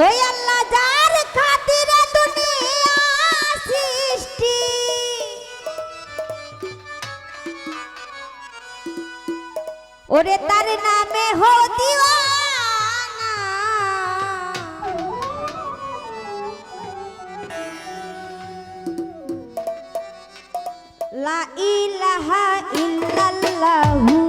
ওই আল্লাহ যার খাতিরে দুনিয়া সৃষ্টি। ওরে তার নামে হো দিওয়ানা। লা ইলাহা ইল্লাল্লাহু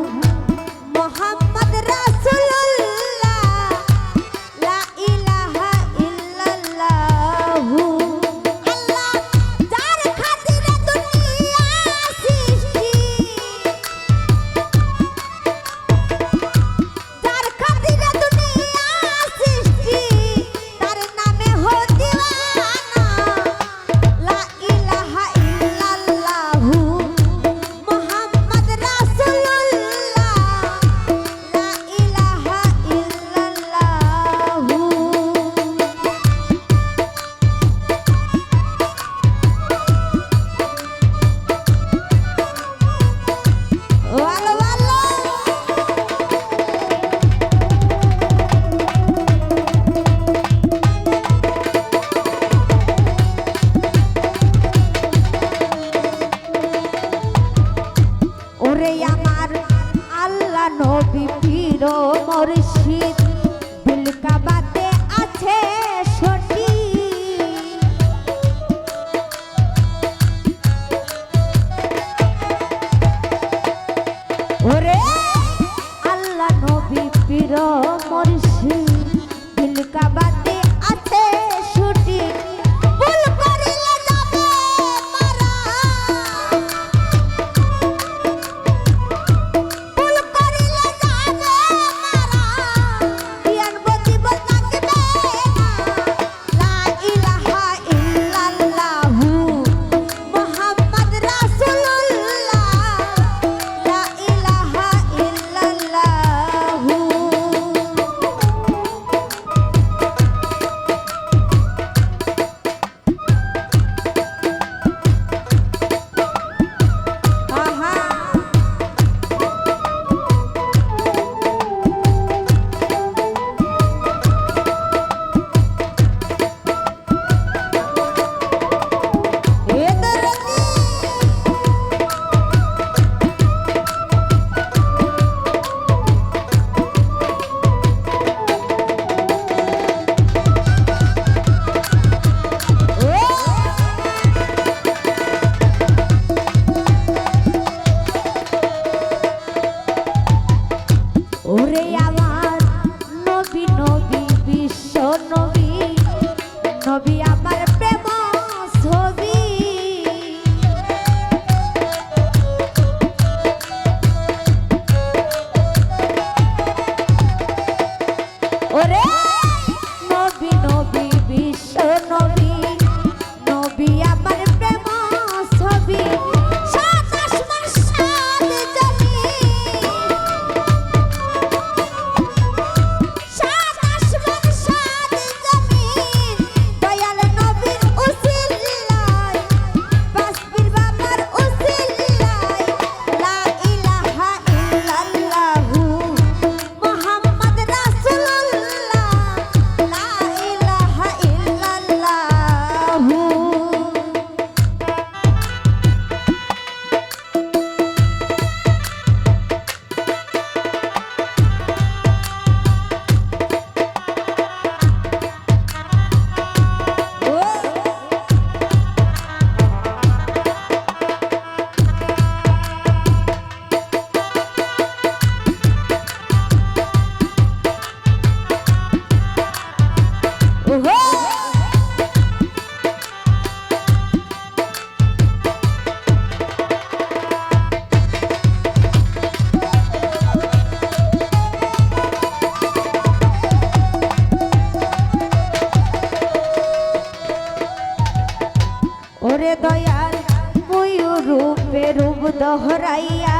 দহরাইয়া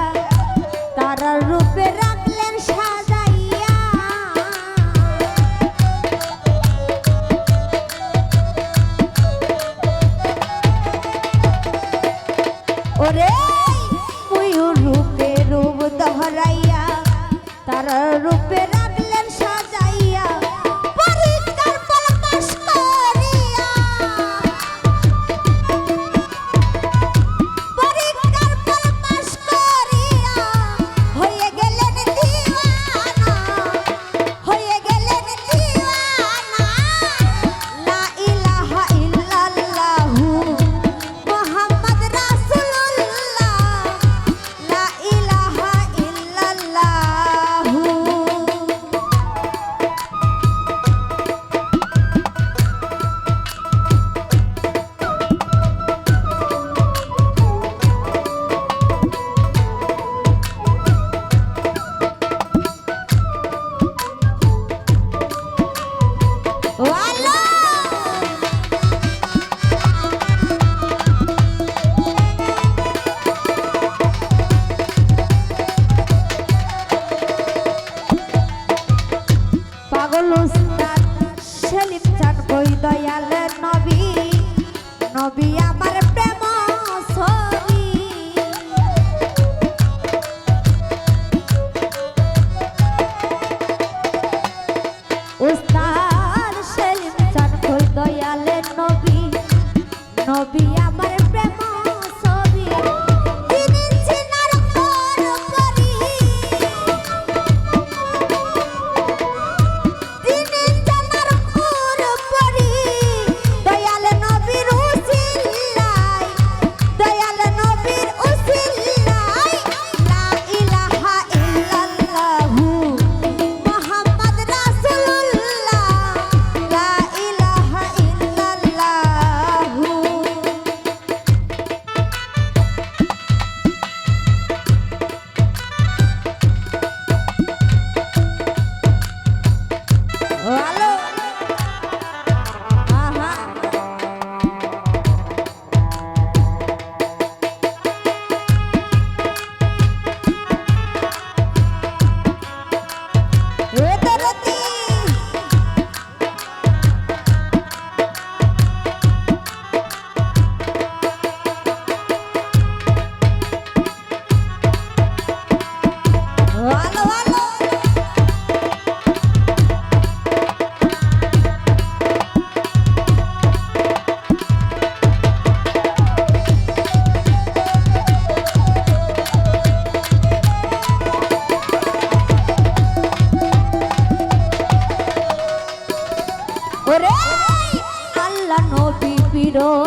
তারা রূপে রাখলেন সাজাইয়া। ওরে ময়ূর রূপে রূপ দহরাইয়া তারা রূপের ওরে